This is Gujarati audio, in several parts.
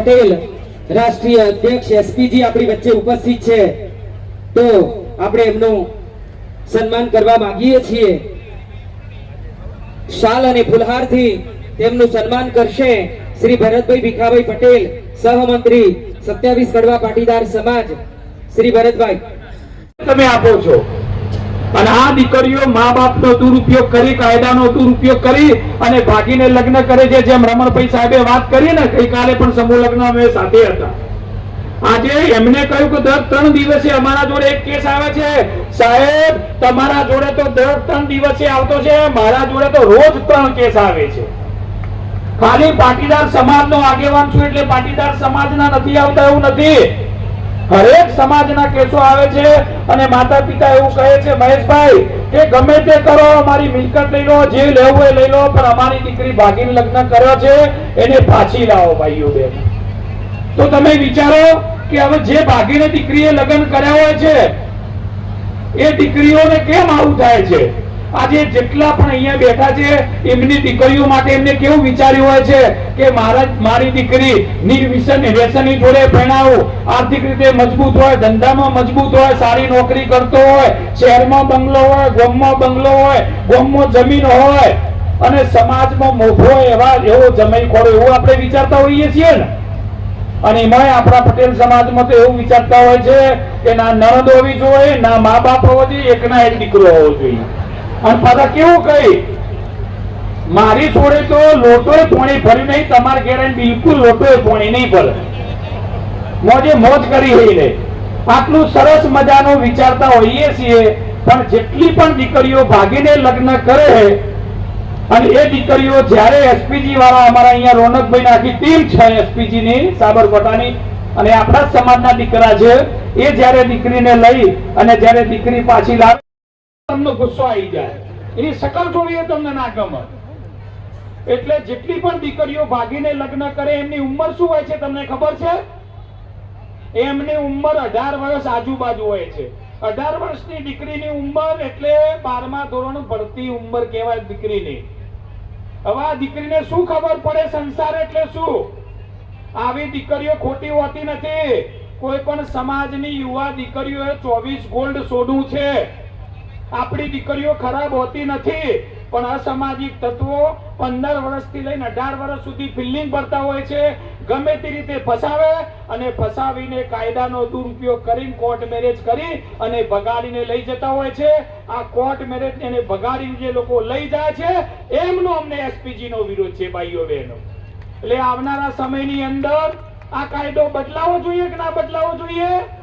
પટેલ, રાષ્ટ્રીય અધ્યક્ષ એસપીજી આપણી વચ્ચે ઉપસ્થિત છે. તો આપણે એમનું સન્માન કરવા માંગીએ છીએ. શાલ અને ફુલહારથી તેમનું સન્માન કરશે શ્રી ભરતભાઈ ભીખાભાઈ પટેલ, સહમંત્રી સત્યાવીસ કડવા પાટીદાર સમાજ. શ્રી ભરતભાઈ. તમે આપો છો. અને આ દીકરીઓ મા બાપનો દુરુપયોગ કરી, કાયદાનો દુરુપયોગ કરી અને ભાગીને લગ્ન કરે છે, જેમ રમણભાઈ સાહેબે વાત કરી ને, ગઈકાલે પણ સમૂહ લગ્ન અમે સાથે હતા. આજે એમને કહ્યું કે દર ત્રણ દિવસે અમારા જોડે એક કેસ આવે છે. સાહેબ, તમારા જોડે તો દર ત્રણ દિવસે આવતો છે, મારા જોડે તો રોજ ત્રણ કેસ આવે છે. ખાલી પાટીદાર સમાજનો આગેવાન છું એટલે પાટીદાર સમાજના નથી આવતા એવું નથી. હરેક સમાજના કેસો આવે છે અને માતા પિતા એવું કહે છે, મહેશભાઈ, કે ગમે તે કરો, અમારી મિલકત લઈ લો, જે લેવું એ લઈ લો, પણ અમારી દીકરી ભાગીને લગ્ન કર્યો છે, એને પાછી લાવો, ભાઈઓ બેન તો તમે વિચારો કે હવે જે ભાગીને દીકરીએ લગ્ન કર્યા હોય છે, એ દીકરીઓને કેમ આવું થાય છે? આજે જેટલા પણ અહીંયા બેઠા છે, એમની દીકરીઓ માટે એમને કેવું વિચાર્યું હોય છે કે મારા મારી દીકરી નિર્વિસન વ્યસની જોડે ભણાવું. આર્થિક રીતે મજબૂત હોય, ધંધામાં મજબૂત હોય, સારી નોકરી કરતો હોય, શહેરમાં બંગલો હોય, ગોમમાં બંગલો હોય, ગોમમાં જમીન હોય અને સમાજમાં મોભો એવા એવો જમાઈ ખોરો એવું આપણે વિચારતા હોઈએ છીએ ને. અને એમાંય આપણા પટેલ સમાજમાં તો એવું વિચારતા હોય છે કે ના નણંદ હોવી જોઈએ, ના મા બાપ હોવો જોઈએ, એકના એક દીકરો હોવો જોઈએ. અને પાછા કેવું કહી? મારી જોડે તો લોટોય પોણી ભરી નહીં, તમારે ઘેર બિલકુલ લોટોય પોણી નહીં ભરે. મોજે મોજ કરી રહીને આટલું સરસ મજાનું વિચારતા હોઈએ છીએ, પણ જેટલી પણ દીકરીઓ ભાગીને લગ્ન કરે અને એ દીકરીઓ જ્યારે એસપીજી વાળા અમારા અહીંયા રોનકભાઈ આખી ટીમ છે એસપીજી ની સાબરકાંઠાની, અને આપણા સમાજના દીકરા છે, એ જ્યારે દીકરીને લઈ અને જ્યારે દીકરી પાછી લાવે તમને ગુસ્સો આવી જાય. એની શકલ જોઈએ તમને ના ગમે. એટલે જેટલી પણ દીકરીઓ ભાગીને લગ્ન કરે, એમની ઉંમર શું હોય છે તમને ખબર છે? એમની ઉંમર અઢાર વર્ષ આજુબાજુ હોય છે. અઢાર વર્ષની દીકરીની ઉંમર એટલે બારમા ધોરણ ભરતી ઉંમર કહેવાય દીકરીની. હવે આ દીકરીને શું ખબર પડે સંસાર એટલે શું? આવી દીકરીઓ ખોટી હોતી નથી. કોઈ પણ સમાજની યુવા દીકરીઓએ ચોવીસ ગોલ્ડ સોનું છે. આપણી દીકરીઓ ખરાબ હોતી નથી. પણ અસામાજિક તત્વો પંદર વર્ષથી લઈને અઢાર વર્ષ સુધી ફિલ્ડિંગ ભરતા હોય છે. ગમે તે રીતે ફસાવે અને ફસાવીને કાયદાનો દુરુપયોગ કરીને કોર્ટ મેરેજ કરી અને ભગાડીને લઈ જતા હોય છે. આ કોર્ટ મેરેજ એને ભગાડીને જે લોકો લઈ જાય છે, એમનો અમને એસપીજી નો વિરોધ છે, ભાઈઓ બહેનો. એટલે આવનારા સમયની અંદર આ કાયદો બદલાવો જોઈએ કે ના બદલાવો જોઈએ?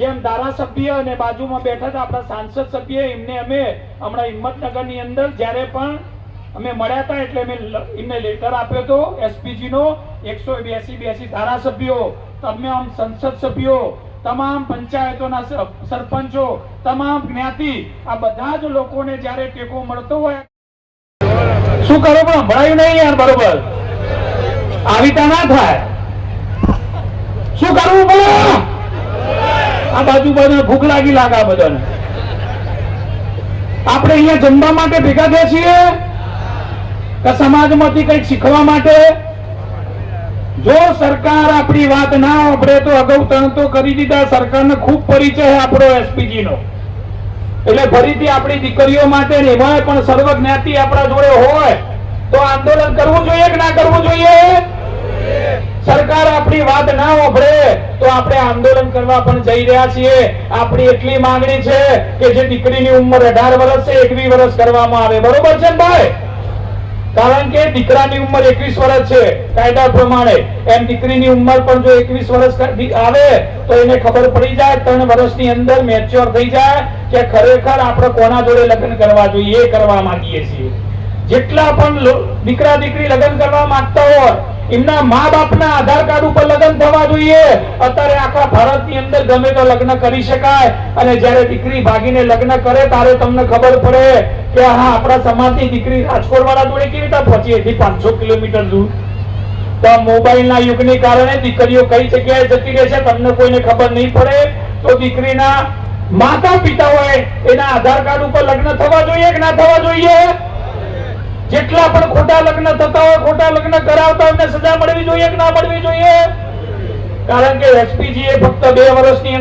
જેમ ધારાસભ્ય અને બાજુમાં બેઠા હતા આપણા સાંસદ સભ્ય, એમને અમે હમણાં હિંમતનગરની અંદર જ્યારે પણ અમે મળ્યા હતા એટલે અમે એમને લેટર આપ્યો હતો એસપીજી નો, એકસો બ્યાસી બ્યાસી ધારાસભ્યો, તમામ સંસદ સભ્યો, તમામ પંચાયતોના સરપંચો, તમામ જ્ઞાતિ, આ બધા જ લોકોને જ્યારે ટેકો મળતો હોય શું કરો પણ સંભળાયું નહીં યાર, બરોબર. આવી ના થાય. શું કરવું બોલો? આ બાજુ બાજુ ભૂખ લાગી લાગે આ બધાને. આપણે અહીંયા જમવા માટે ભેગા થયા છીએ કે સમાજમાંથી કંઈક શીખવા માટે? જો સરકાર આપણી વાત ના આપણે તો અગાઉ ત્રણ તો કરી દીધા. સરકારને ખૂબ પરિચય આપણો એસપીજી નો એટલે ફરીથી આપણી દીકરીઓ માટે ને એમાંય પણ સર્વ જ્ઞાતિ આપણા જોડે હોય તો આંદોલન કરવું જોઈએ કે ના કરવું જોઈએ? સરકાર આપણી વાત ના ઓભળે તો આપણે આંદોલન કરવા પણ જઈ રહ્યા છીએ. આપણી એટલી માંગણી છે કે જે દીકરીની ઉંમર અઢાર વર્ષ છે, એકવીસ વર્ષ કરવામાં આવે. બરોબર છે ભાઈ? કારણ કે દીકરાની ઉંમર એકવીસ વર્ષ છે, કાયદા પ્રમાણે. એમ દીકરીની ઉંમર પણ જો એકવીસ વર્ષ આવે, તો એને ખબર પડી જાય, ત્રણ વર્ષની અંદર મેચ્યોર થઈ જાય કે ખરેખર આપણે કોના જોડે લગ્ન કરવા જોઈએ, એ કરવા માંગીએ છીએ. જેટલા પણ દીકરા દીકરી લગ્ન કરવા માંગતા હોય એમના મા બાપના આધાર કાર્ડ ઉપર લગ્ન થવા જોઈએ. અત્યારે આખા ભારતની અંદર ગમે તો લગ્ન કરી શકાય. અને જ્યારે દીકરી ભાગીને લગ્ન કરે, ત્યારે તમને ખબર પડે કે હા આપણા સમાજની દીકરી રાજકોટ વાળા જોડે કેવી રીતે પહોંચી હતી? પાંચસો કિલોમીટર દૂર. તો મોબાઈલના યુગની કારણે દીકરીઓ કઈ જગ્યાએ જતી રહે છે તમને કોઈને ખબર નહીં પડે. તો દીકરીના માતા પિતા હોય એના આધાર કાર્ડ ઉપર લગ્ન થવા જોઈએ કે ના થવા જોઈએ? જેટલા પણ ખોટા લગ્ન થતા હોય, ખોટા લગ્ન કરાવતા એમને સજા મળવી જોઈએ કે ના મળવી જોઈએ? કારણ કે એસપીજી એ ફક્ત બે વર્ષની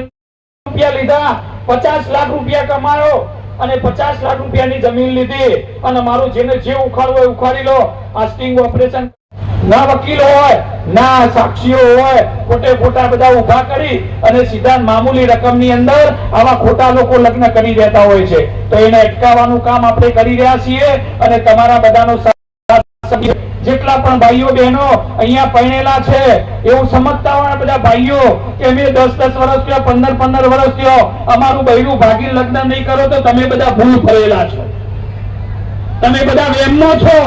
રૂપિયા લીધા, પચાસ લાખ રૂપિયા કમાયો અને પચાસ લાખ રૂપિયાની જમીન લીધી. અને મારું જેને જે ઉખાડવું હોય ઉખાડી લો. આ સ્ટિંગ ઓપરેશન ના વકીલ હોય, ના સાક્ષીઓ હોય, ખોટે ખોટા બધા ઊભા કરી અને સીધા મામૂલી રકમની અંદર આવા ખોટા લોકો લગ્ન કરી દેતા હોય છે. તો એને અટકાવવાનું કામ આપણે કરી રહ્યા છીએ અને તમારા બધાનો જેટલા પણ ભાઈઓ બહેનો અહીંયા પરણેલા છે, એવું સમજતા હોય બધા ભાઈઓ કે અમે દસ દસ વર્ષ થયો, પંદર પંદર વર્ષ થયો, અમારું બૈરું ભાગી લગ્ન નહીં કરો તો તમે બધા ભૂલ ભરેલા છો. તમે બધા વેમનો છો.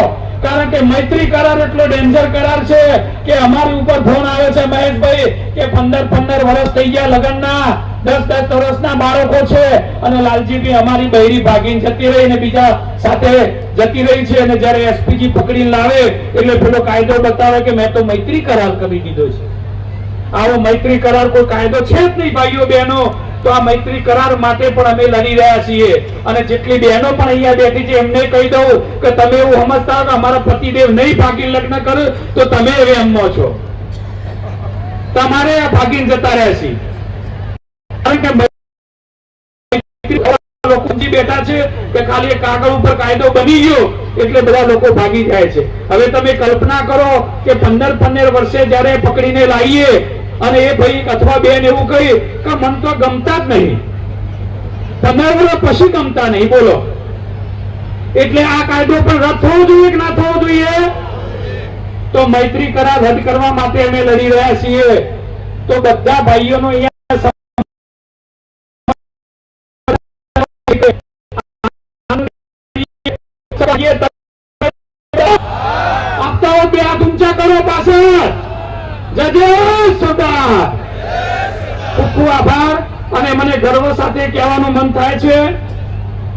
કારણ કે મૈત્રી કરાર એટલો ડેન્જર કરાર છે કે અમારી ઉપર ફોન આવે છે મહેશભાઈ કે પંદર પંદર વર્ષ થઈ ગયા લગ્નના, દસ દસ વર્ષના બાળકો છે અને લાલજીભાઈ અમારી બહેરી ભાગીને જતી રહી ને બીજા સાથે જતી રહી છે અને જ્યારે એસપીજી પકડીને લાવે, એટલે પેલો કાયદો બતાવે કે મેં તો મૈત્રી કરાર કરી દીધો છે. આવો મૈત્રી કરાર કોઈ કાયદો છે જ નહીં ભાઈઓ બહેનો. તો આ મૈત્રી કરાર માટે પણ અમે લડી રહ્યા છીએ. અને જેટલી બહેનો પણ અહીંયા બેઠી છે, એમને કહી દઉં કે તમે એવું સમજતા કે અમારા પતિદેવ નહીં ભાગી લગ્ન કરે, તો તમે હવે એમનો છો. તમારે ભાગીને જતા રહ્યા છીએ. બેઠા છે, કે જાય છે. હવે તમે કલ્પના કરો કે પંદર પંદર વર્ષે પકડીને લાવીએ અને એ ભાઈ અથવા બેન એવું કહી કે મન તો ગમતા જ નહીં. તમે બોલો પછી ગમતા નહીં, બોલો. એટલે આ કાયદો પણ રદ થવો જોઈએ કે ના થવો જોઈએ? તો મૈત્રી કરાર રદ કરવા માટે અમે લડી રહ્યા છીએ. તો બધા ભાઈઓનો અહીંયા કરો જય જય સરદાર ખૂબ આભાર. અને મને ગર્વ સાથે કહેવાનું મન થાય છે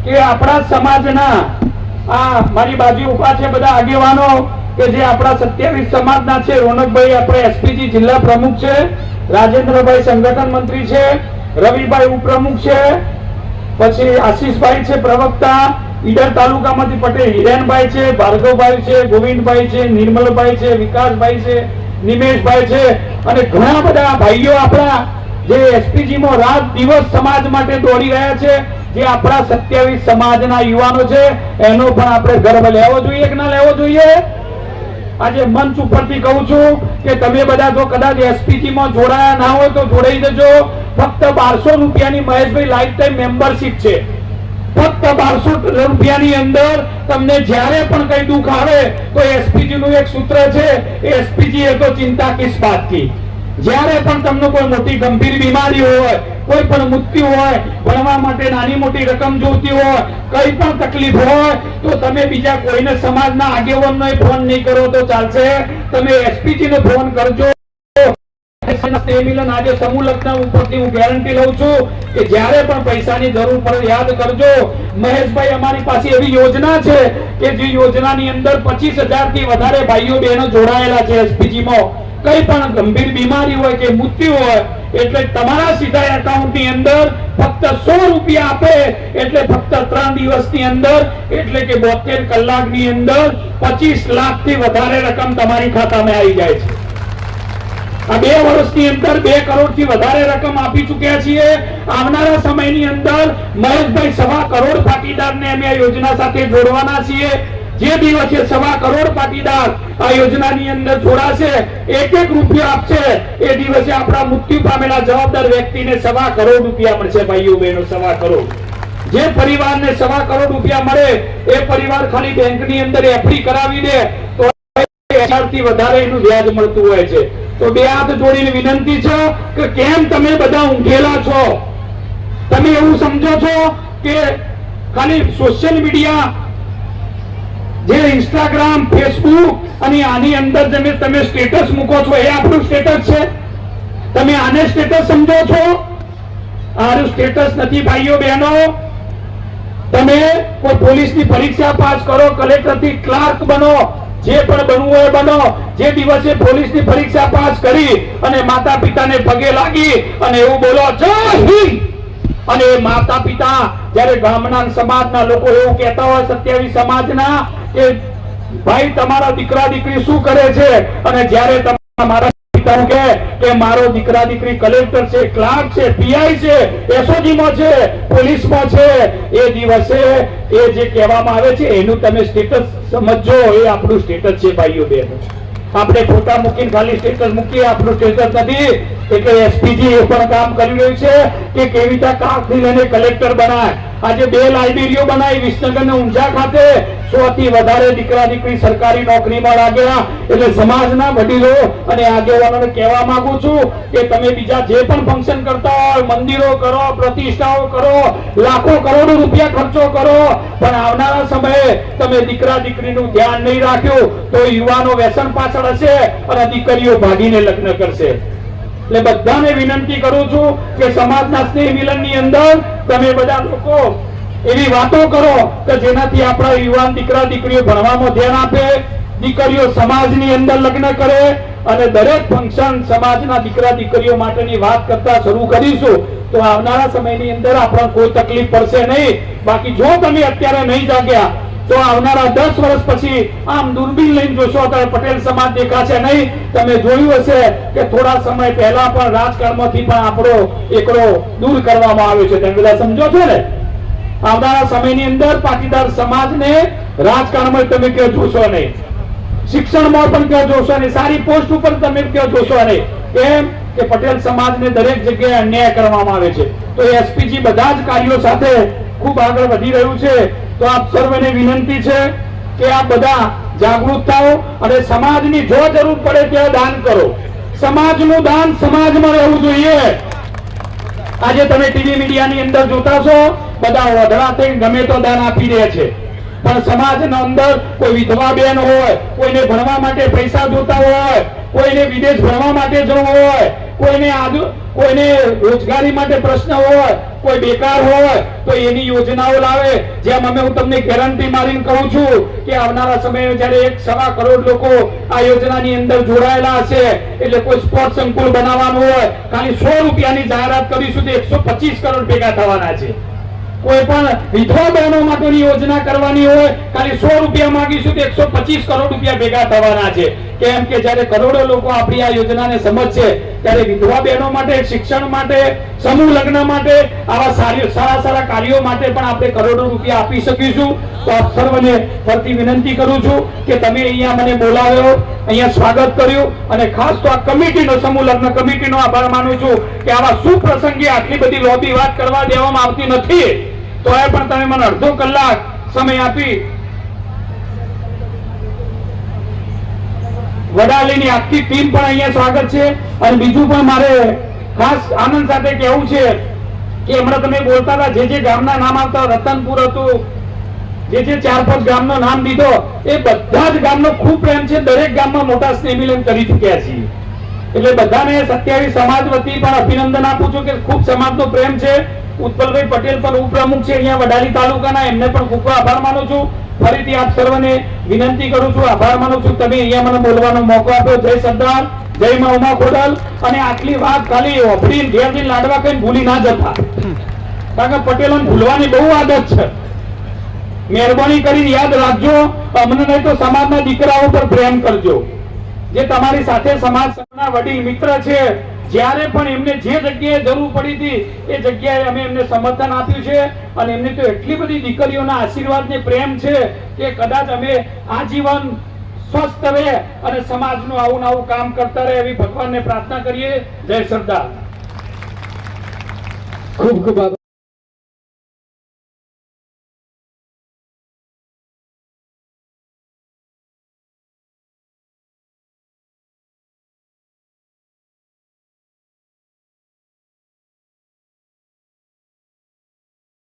કે આપણા સમાજના આ મારી બાજુ ઊભા છે બધા આગેવાનો કે જે આપણા સત્યાવીસ સમાજના છે, રોનકભાઈ આપણે એસપીજી જિલ્લા પ્રમુખ છે, રાજેન્દ્રભાઈ સંગઠન મંત્રી છે, રવિભાઈ ઉપપ્રમુખ છે, પછી આશીષભાઈ છે પ્રવક્તા, ઈડર તાલુકામાંથી પટેલ હિરેનભાઈ છે, ભાર્ગવભાઈ છે, ગોવિંદભાઈ છે, નિર્મલભાઈ છે, વિકાસભાઈ છે, નિમેશભાઈ છે અને ઘણા બધા ભાઈઓ આપણા જે એસપીજી માં રાત દિવસ સમાજ માટે દોડી રહ્યા છે, જે આપણા સત્યાવીસ સમાજના યુવાનો છે, એનો પણ આપણે ગર્વ લેવો જોઈએ કે ના લેવો જોઈએ? આજે મંચ ઉપરથી કહું છું કે તમે બધા જો કદાચ એસપીજી માં જોડાયા ના હોય તો જોડાઈ જજો. ફક્ત બારસો રૂપિયાની મહેશભાઈ લાઈફ ટાઈમ મેમ્બરશિપ છે. ફક્ત બારસો રૂપિયાની અંદર તમને જ્યારે પણ કઈ દુઃખ આવે, તો એસપીજી નું એક સૂત્ર છે એસપીજી એ તો ચિંતા કિસ બાત કી? જ્યારે પણ તમને કોઈ મોટી ગંભીર બીમારી હોય, કોઈ પણ મૃત્યુ હોય, ભણવા માટે નાની મોટી રકમ જોઈતી હોય, કઈ પણ તકલીફ હોય, તો તમે બીજા કોઈને સમાજના આગેવાનનો ફોન નહીં કરો તો ચાલશે. તમે એસપીજી ને ફોન કરજો. પણ ગંભીર બીમારી હોય કે મૃત્યુ હોય, એટલે તમારા સીધા એકાઉન્ટની અંદર ફક્ત સો રૂપિયા આપે, એટલે ફક્ત ત્રણ દિવસની અંદર, એટલે કે બોતેર કલાકની અંદર પચીસ લાખથી વધારે રકમ તમારી ખાતામાં આવી જાય છે. સવા કરોડ જોડાશે એક એક રૂપિયા આપશે, એ દિવસે આપણા મૃત્યુ પામેલા જવાબદાર વ્યક્તિને સવા કરોડ રૂપિયા મળશે, ભાઈઓ, બહેનો, સવા કરોડ. જે પરિવારને સવા કરોડ રૂપિયા મળે, એ પરિવાર ખાલી બેંકની અંદર એફડી કરાવી દે, તો થી વધારે એનું વ્યાજ મળતું હોય છે. તો બે હાથ જોડીને વિનંતી છે કે કેમ તમે બધા ઊંઘેલા છો? તમે એવું સમજો છો કે ખાલી સોશિયલ મીડિયા જે ઇન્સ્ટાગ્રામ ફેસબુક અને આની અંદર તમે તમે સ્ટેટસ મૂકો છો, એ આપણું સ્ટેટસ છે? તમે આને સ્ટેટસ સમજો છો? આનું સ્ટેટસ નથી ભાઈઓ બહેનો. તમે કોઈ પોલીસની પરીક્ષા પાસ કરો કલેક્ટરથી ક્લાર્ક બનો. જે પણ બનવું હોય બનો. જે દિવસે પોલીસની પરીક્ષા પાસ કરી અને માતા પિતાને પગે લાગી અને એવું બોલો, જય હિન્દ. અને માતા પિતા જ્યારે ગામના સમાજના લોકો એવું કહેતા હોય, સત્યાવીસ સમાજના, કે ભાઈ, તમારા દીકરા દીકરી શું કરે છે? અને જ્યારે તમારા પિતા કે મારો દીકરા દીકરી કલેક્ટર છે, ક્લાર્ક છે, પીઆઈ છે એસઓજી માં છે, પોલીસમાં છે. એ દિવસે એ જે કહેવામાં આવે છે, એનું તમે સ્ટેટસ સમજો, એ આપણું સ્ટેટસ છે ભાઈઓ બહેનો આપણે ફોટા મૂકીને ખાલી સ્ટેટસ મૂકીએ, આપણું સ્ટેટસ નથી. એટલે એસપીજી એ પણ કામ કરી રહ્યું છે કે કેવી રીતે કાંકથી લઈને કલેક્ટર બનાય. આજે બે લાઇબ્રેરીઓ બનાવી વિસનગર ઊંઝા ખાતે. સો થી વધારે દીકરા દીકરી સરકારી નોકરીમાં લાગ્યા. એટલે સમાજના વડીલો અને આગેવાનોને કહેવા માંગુ છું કે તમે બીજા જે પણ ફંક્શન કરતા હોય, મંદિરો કરો, પ્રતિષ્ઠાઓ કરો, લાખો કરોડો રૂપિયા ખર્ચો કરો, પણ આવનારા સમયે તમે દીકરા દીકરીનું ધ્યાન નહીં રાખ્યું, તો યુવાનો વ્યસન પાછળ હશે અને દીકરીઓ ભાગીને લગ્ન કરશે. એટલે બધાને વિનંતી કરું છું કે સમાજના સ્નેહ મિલનની અંદર તમે બધા લોકો એવી વાતો કરો કે જેનાથી આપણા યુવાન દીકરા, દીકરીઓ ભણવામાં ધ્યાન આપે, દીકરીઓ સમાજની અંદર લગ્ન કરે અને દરેક ફંક્શન સમાજના દીકરા, દીકરીઓ માટેની વાત કરતા શરૂ કરીશું. તો આવનારા સમયની અંદર આપણને કોઈ તકલીફ પડશે નહીં. બાકી જો તમે અત્યારે નહીં જાગ્યા તો આવનારા દસ વર્ષ પછી આમ દૂરબીન લઈને જોશો તો પટેલ સમાજ દેખાશે નહીં. તમે જોયું હશે કે થોડા સમય પહેલા પણ રાજકારણમાંથી પણ આપણો એકડો દૂર કરવામાં આવ્યો છે. તમે બધા સમજો છો ને? આવનારા સમયની અંદર પાટીદાર સમાજને રાજકારણમાં તમે ક્યાં જોશો નહીં? શિક્ષણમાં પણ ક્યાં જોશો નહીં? સારી પોસ્ટ ઉપર તમે ક્યાં જોશો નહીં? કેમ કે પટેલ સમાજને દરેક જગ્યાએ અન્યાય કરવામાં આવે છે. તો એસપીજી બધા જ કાર્યો સાથે ખૂબ આગળ વધી રહ્યું છે. તો આપ સર્વને વિનંતી છે કે આ બધા જાગૃત થાઓ અને સમાજની જો જરૂર પડે ત્યાં દાન કરો. સમાજનું દાન સમાજમાં રહેવું જોઈએ. આજે તમે ટીવી મીડિયાની અંદર જોતા છો, બધા ઓઢડા થઈને ગમે તો દાન આપી રહ્યા છે. પણ સમાજના અંદર કોઈ વિધવા બેન હોય, કોઈને ભણવા માટે પૈસા જોતા હોય, કોઈને વિદેશ ભણવા માટે જવું હોય કોઈને આજુ કોઈને રોજગારી માટે પ્રશ્ન હોય, કોઈ બેકાર હોય, તો એની યોજનાઓ લાવે. જેમ અમે હું તમને ગેરંટી મારીને કહું છું કે આવનારા સમયે જ્યારે એક સવા કરોડ લોકો આ યોજનાની અંદર જોડાયેલા હશે, એટલે કોઈ સ્પોર્ટ સંકુલ બનાવવાનું હોય, ખાલી સો રૂપિયાની જાહેરાત કરીશું તો એકસો પચીસ કરોડ ભેગા થવાના છે. કોઈ પણ વિધવા બહેનો માટેની યોજના કરવાની હોય, ખાલી સો રૂપિયા માંગીશું તો એકસો પચીસ કરોડ રૂપિયા ભેગા થવાના છે. કેમ કે જ્યારે કરોડો લોકો આપણી આ યોજનાને સમજશે, ત્યારે વિધવા બહેનો માટે, શિક્ષણ માટે, સમૂહ લગ્ન માટે, આવા સારી સારા સારા કાર્યો માટે પણ આપણે કરોડો રૂપિયા આપી શકીશું. તો આપ સર્વને ફરતી વિનંતી કરું છું કે તમે અહીંયા મને બોલાવ્યો, અહીંયા સ્વાગત કર્યું અને ખાસ તો આ કમિટીનો, સમૂહ લગ્ન કમિટીનો આભાર માનું છું કે આવા સુપ્રસંગે આટલી બધી લોબી વાત કરવા દેવામાં આવતી નથી. તો એ પણ તમે મને અડધો કલાક સમય આપી વડાલીની આખી ટીમ પણ અહીંયા સ્વાગત છે. અને બીજું પણ મારે ખાસ આનંદ સાથે કહેવું છે કે હમણાં તમે બોલતા હતા, જે જે ગામના નામ આવતા, રતનપુર હતું, જે જે ચાર પાંચ ગામનો નામ દીધો, એ બધા જ ગામનો ખૂબ પ્રેમ છે. દરેક ગામમાં મોટા સ્નેહમિલન કરી ચૂક્યા છીએ. એટલે બધાને સત્યાવીસ સમાજ વતી પણ અભિનંદન આપું છું કે ખૂબ સમાજનો પ્રેમ છે. ઉત્પલભાઈ પટેલ પણ ઉપપ્રમુખ છે અહીંયા વડાલી તાલુકાના. એમને પણ ખૂબ આભાર માનું છું. ફરીથી આપ સર્વને વિનંતી કરું છું, આભાર માનું છું. તમે અહીંયા મને બોલવાનો મોકો આપ્યો. જય સરદાર, જય મા ઉમા ખોડલ. અને આટલી વાત ખાલી ઓફરીને ઘેરથી લાડવા કઈ ભૂલી ના જતા. કારણ કે પટેલો ભૂલવાની બહુ આદત છે. મહેરબાની કરીને યાદ રાખજો, અમને નહીં તો સમાજના દીકરાઓ પર પ્રેમ કરજો. જે તમારી સાથે સમાજ વડીલ મિત્ર છે જ્યારે પણ એમને જે જગ્યાએ જરૂર પડી હતી, એ જગ્યાએ અમે એમને સમર્થન આપ્યું છે. અને એમને તો એટલી બધી દીકરીઓના આશીર્વાદ ને પ્રેમ છે કે કદાચ અમે આજીવન સ્વસ્થ રહે અને સમાજનું આવું આવું કામ કરતા રહે એવી ભગવાનને પ્રાર્થના કરીએ. જય સરદાર ખૂબ ખૂબ